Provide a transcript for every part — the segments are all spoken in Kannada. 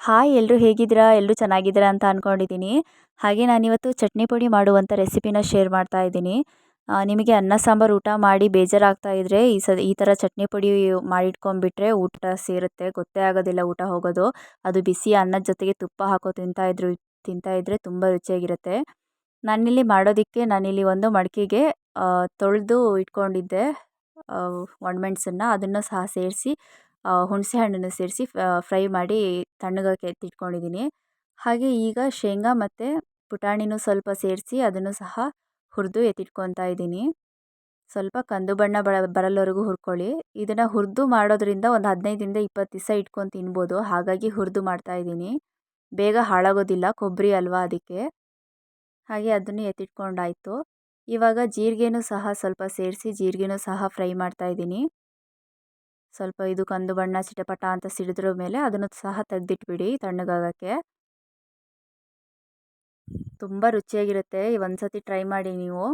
ಹಾಯ್ ಎಲ್ಲರೂ ಹೇಗಿದ್ದೀರಾ? ಎಲ್ಲರೂ ಚೆನ್ನಾಗಿದ್ದೀರಾ? ಅಂತ ಅಂದ್ಕೊಂಡಿದ್ದೀನಿ ಹಾಗೆ ನಾನಿವತ್ತು ಚಟ್ನಿ ಪುಡಿ ಮಾಡುವಂಥ ರೆಸಿಪಿನ ಶೇರ್ ಮಾಡ್ತಾ ಇದ್ದೀನಿ. ನಿಮಗೆ ಅನ್ನ ಸಾಂಬಾರು ಊಟ ಮಾಡಿ ಬೇಜಾರಾಗ್ತಾ ಇದ್ದರೆ ಈ ಸ ಈ ಥರ ಚಟ್ನಿ ಪುಡಿ ಮಾಡಿಟ್ಕೊಂಡ್ಬಿಟ್ರೆ ಊಟ ಸೇರುತ್ತೆ. ಗೊತ್ತೇ ಆಗೋದಿಲ್ಲ ಊಟ ಹೋಗೋದು. ಅದು ಬಿಸಿ ಅನ್ನದ ಜೊತೆಗೆ ತುಪ್ಪ ಹಾಕೋ ತಿಂತಾಯಿದ್ರು ತಿಂತಾಯಿದ್ರೆ ತುಂಬ ರುಚಿಯಾಗಿರುತ್ತೆ. ನಾನಿಲ್ಲಿ ಮಾಡೋದಕ್ಕೆ ನಾನಿಲ್ಲಿ ಒಂದು ಮಡಕೆಗೆ ತೊಳೆದು ಇಟ್ಕೊಂಡಿದ್ದೆ ಒಣಮೆಣ್ಸನ್ನು ಅದನ್ನು ಸಹ ಸೇರಿಸಿ ಹುಣಸೆ ಹಣ್ಣನ್ನು ಸೇರಿಸಿ ಫ್ರೈ ಮಾಡಿ ತಣ್ಣಗಕ್ಕೆ ಎತ್ತಿಟ್ಕೊಂಡಿದ್ದೀನಿ. ಹಾಗೆ ಈಗ ಶೇಂಗಾ ಮತ್ತು ಪುಟಾಣಿನೂ ಸ್ವಲ್ಪ ಸೇರಿಸಿ ಅದನ್ನು ಸಹ ಹುರಿದು ಎತ್ತಿಟ್ಕೊತಾ ಇದ್ದೀನಿ. ಸ್ವಲ್ಪ ಕಂದು ಬಣ್ಣ ಬರ ಬರಲ್ಲವರೆಗೂ ಹುರ್ಕೊಳ್ಳಿ. ಇದನ್ನು ಹುರಿದು ಮಾಡೋದ್ರಿಂದ ಒಂದು ಹದಿನೈದರಿಂದ ಇಪ್ಪತ್ತು ದಿವಸ ಇಟ್ಕೊಂಡು ತಿನ್ಬೋದು. ಹಾಗಾಗಿ ಹುರಿದು ಮಾಡ್ತಾಯಿದ್ದೀನಿ ಬೇಗ ಹಾಳಾಗೋದಿಲ್ಲ, ಕೊಬ್ಬರಿ ಅಲ್ವಾ ಅದಕ್ಕೆ. ಹಾಗೆ ಅದನ್ನು ಎತ್ತಿಟ್ಕೊಂಡಾಯಿತು. ಇವಾಗ ಜೀರಿಗೆನೂ ಸಹ ಸ್ವಲ್ಪ ಸೇರಿಸಿ ಜೀರಿಗೆನೂ ಸಹ ಫ್ರೈ ಮಾಡ್ತಾಯಿದ್ದೀನಿ ಸ್ವಲ್ಪ ಇದು ಕಂದು ಬಣ್ಣ ಚಿಟಪಟ ಅಂತ ಸಿಡಿದ್ರ ಮೇಲೆ ಅದನ್ನು ಸಹ ತೆಗೆದಿಟ್ಬಿಡಿ ತಣ್ಣಗಾಗೋಕ್ಕೆ. ತುಂಬ ರುಚಿಯಾಗಿರುತ್ತೆ. ಒಂದು ಸತಿ ಟ್ರೈ ಮಾಡಿ ನೀವು.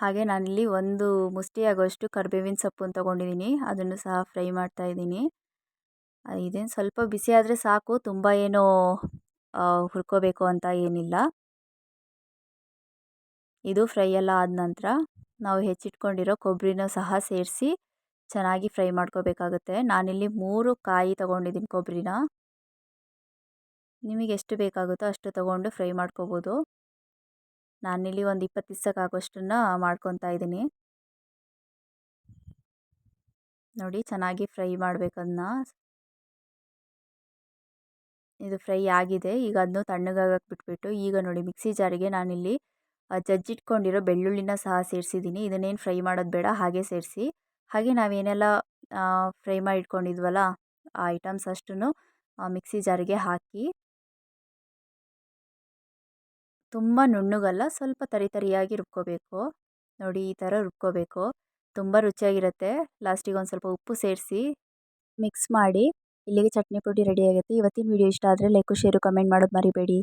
ಹಾಗೆ ನಾನಿಲ್ಲಿ ಒಂದು ಮುಷ್ಟಿ ಆಗೋಷ್ಟು ಕರ್ಬೇವಿನ ಸೊಪ್ಪನ್ನು ತೊಗೊಂಡಿದ್ದೀನಿ. ಅದನ್ನು ಸಹ ಫ್ರೈ ಮಾಡ್ತಾ ಇದ್ದೀನಿ. ಇದೇನು ಸ್ವಲ್ಪ ಬಿಸಿ ಆದರೆ ಸಾಕು. ತುಂಬ ಏನೋ ಹುರ್ಕೋಬೇಕು ಅಂತ ಏನಿಲ್ಲ. ಇದು ಫ್ರೈ ಎಲ್ಲ ಆದ ನಂತರ ನಾವು ಹೆಚ್ಚಿಟ್ಕೊಂಡಿರೋ ಕೊಬ್ಬರಿನೂ ಸಹ ಸೇರಿಸಿ ಚೆನ್ನಾಗಿ ಫ್ರೈ ಮಾಡ್ಕೋಬೇಕಾಗುತ್ತೆ. ನಾನಿಲ್ಲಿ ಮೂರು ಕಾಯಿ ತೊಗೊಂಡಿದ್ದೀನಿ ಕೊಬ್ಬರಿನ ನಿಮಗೆ ಎಷ್ಟು ಬೇಕಾಗುತ್ತೋ ಅಷ್ಟು ತೊಗೊಂಡು ಫ್ರೈ ಮಾಡ್ಕೋಬೋದು. ನಾನಿಲ್ಲಿ ಒಂದು ಇಪ್ಪತ್ತು ದಿವಸಕ್ಕಾಗೋಷ್ಟನ್ನ ಮಾಡ್ಕೊತಾ ಇದ್ದೀನಿ. ನೋಡಿ, ಚೆನ್ನಾಗಿ ಫ್ರೈ ಮಾಡಬೇಕದನ್ನ ಇದು ಫ್ರೈ ಆಗಿದೆ. ಈಗ ಅದನ್ನು ತಣ್ಣಗಾಗಕ್ಕೆ ಬಿಟ್ಬಿಟ್ಟು, ಈಗ ನೋಡಿ, ಮಿಕ್ಸಿ ಜಾರಿಗೆ ನಾನಿಲ್ಲಿ ಜಜ್ಜಿಟ್ಕೊಂಡಿರೋ ಬೆಳ್ಳುಳ್ಳಿನ ಸಹ ಸೇರಿಸಿದ್ದೀನಿ. ಇದನ್ನೇನು ಫ್ರೈ ಮಾಡೋದು ಬೇಡ, ಹಾಗೆ ಸೇರಿಸಿ. ಹಾಗೆ ನಾವೇನೆಲ್ಲ ಫ್ರೈ ಮಾಡಿ ಇಟ್ಕೊಂಡಿದ್ವಲ್ಲ ಆ ಐಟಮ್ಸ್ ಅಷ್ಟನ್ನು ಮಿಕ್ಸಿ ಜಾರಿಗೆ ಹಾಕಿ ತುಂಬ ನುಣ್ಣುಗಲ್ಲ, ಸ್ವಲ್ಪ ತರಿ ತರಿಯಾಗಿ ರುಬ್ಕೋಬೇಕು. ನೋಡಿ, ಈ ಥರ ರುಬ್ಕೋಬೇಕು. ತುಂಬ ರುಚಿಯಾಗಿರುತ್ತೆ. ಲಾಸ್ಟಿಗೆ ಒಂದು ಸ್ವಲ್ಪ ಉಪ್ಪು ಸೇರಿಸಿ ಮಿಕ್ಸ್ ಮಾಡಿ, ಇಲ್ಲಿಗೆ ಚಟ್ನಿ ಪುಡಿ ರೆಡಿ ಆಗುತ್ತೆ ಇವತ್ತಿನ ವಿಡಿಯೋ ಇಷ್ಟ ಆದರೆ ಲೈಕು ಶೇರು ಕಮೆಂಟ್ ಮಾಡೋದು ಮರಿಬೇಡಿ.